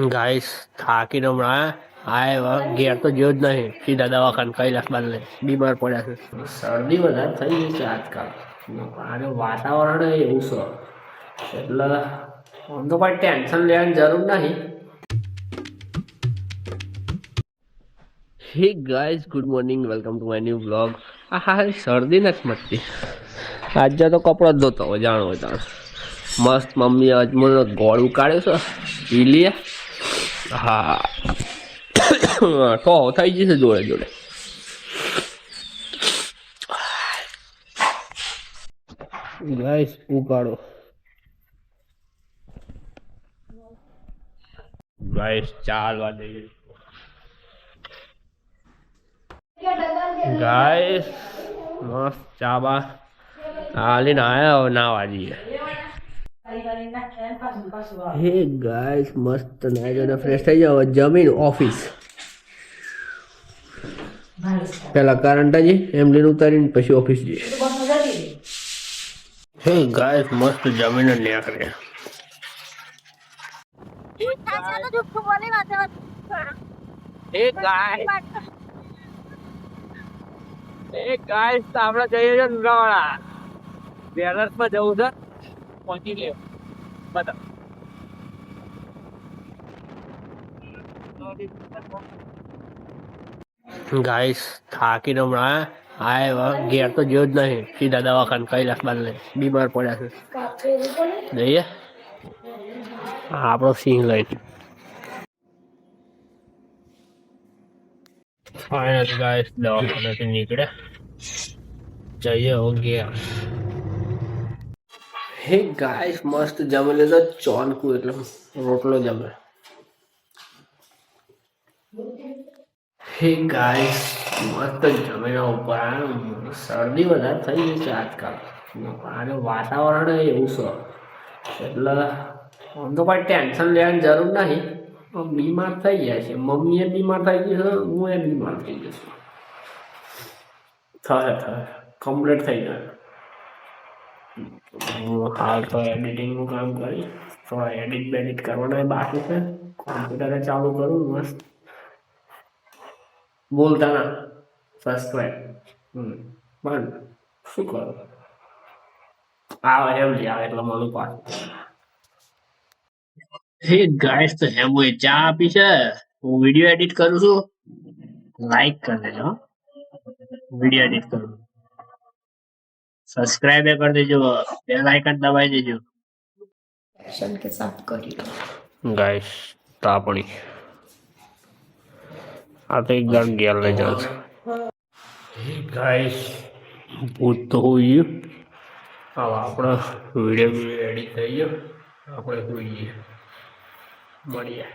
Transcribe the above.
Guys, થાકીને હમણાં આ ઘેર તો જેવો જ નહીં. સીધા દવાખાને કૈલાસ બાંધલે બીમાર પડ્યા છે. શરદી વધારે થઈ ગઈ છે આજકાલ. અને વાતાવરણ એવું છે. એટલે આમ તો કોઈ ટેન્શન લેવાની જરૂર નહીં. Hey guys good morning. Welcome to my new blog આ હા શરદી નથી મટતી. આજે તો કપડો જ ધોતો જાણો તાણ મસ્ત મમ્મીએ અજમોનો ગોળ ઉકાળ્યો છે. પી લઈએ. હા તો થઈ જશે જોડે જોડે ગાઈસ ઉકાળો ગાઈસ ચાલવા દઈએ ગાઈસ મસ્ત ચા બા હાલીને આવ્યા હવે નાવા જઈએ. હે ગાઈસ મસ્ત નાઈ ફ્રેશ થઈ જાવ જમીન ઓફિસ પેલા કરંટાજી એમલીને ઉતારીને પછી ઓફિસ જઈએ. હે ગાઈસ મસ્ત જમીને નીકળે એ ગાય એ ગાઈસ આપણે જઈએ છીએ લુણાવાડા બેનર્સમાં જવું છે? પહોંચી ગયો. બધા ગાઈસ થાકીને હમણાં આ ઘેર તો જેવો જ નહીં. સીધા દવાખાને કૈલાસ બાંધલે બીમાર પડ્યા છે. જઈએ. આપણો સિંહ લઈને ફાઇનલ ગાઈસ દવાખાનેથી નીકળ્યા. જઈએ ઓ ઘેર. હે ગાઈસ, મસ્ત જમી લીધો ચોનકું એટલે રોટલો જમે. હે ગાઈસ, મસ્ત જમીને ઉપર શરદી વધારે થઈ ગઈ છે આજકાલ. અને વાતાવરણ એવું છે. એટલે આમ તો કોઈ ટેન્શન લેવાની જરૂર નહીં. પણ બીમાર થઈ ગયા છે. મમ્મીએ બીમાર થઈ ગઈ છે, હું એ બીમાર થઈ ગયો છું. થાય કમ્પ્લીટ થઈ જાય હું હાલ તો એડિટિંગનું કામ કરી થોડા એડિટ બેડિટ કરવાના બાકી છે. કોમ્પ્યુટરે ચાલુ કરું મસ્ત. બોલતા ના. સબસ્ક્રાઈબ બંધ શું કરું? આવે એમ જ આવે એટલે મને પાછું. હે ગાઈસ તો હેમ એ ચા આપી છે. હું વીડિયો એડિટ કરું છું. લાઈક કરી દેજો વીડિયો એડિટ કરું. સબસ્ક્રાઇબ કરી દેજો. બેલ આઇકન દબાઈ દેજો. ફેશન કે સાથ કરી ગાઈસ તાપણી. આ તો એક એકદમ ગેર લઈ જાઉં છું. ગાઈસ ભૂત તો હોઈ હવે આપણે વીડિયો એડિટ થઈ ગયો. આપણે હોઈએ મળીએ.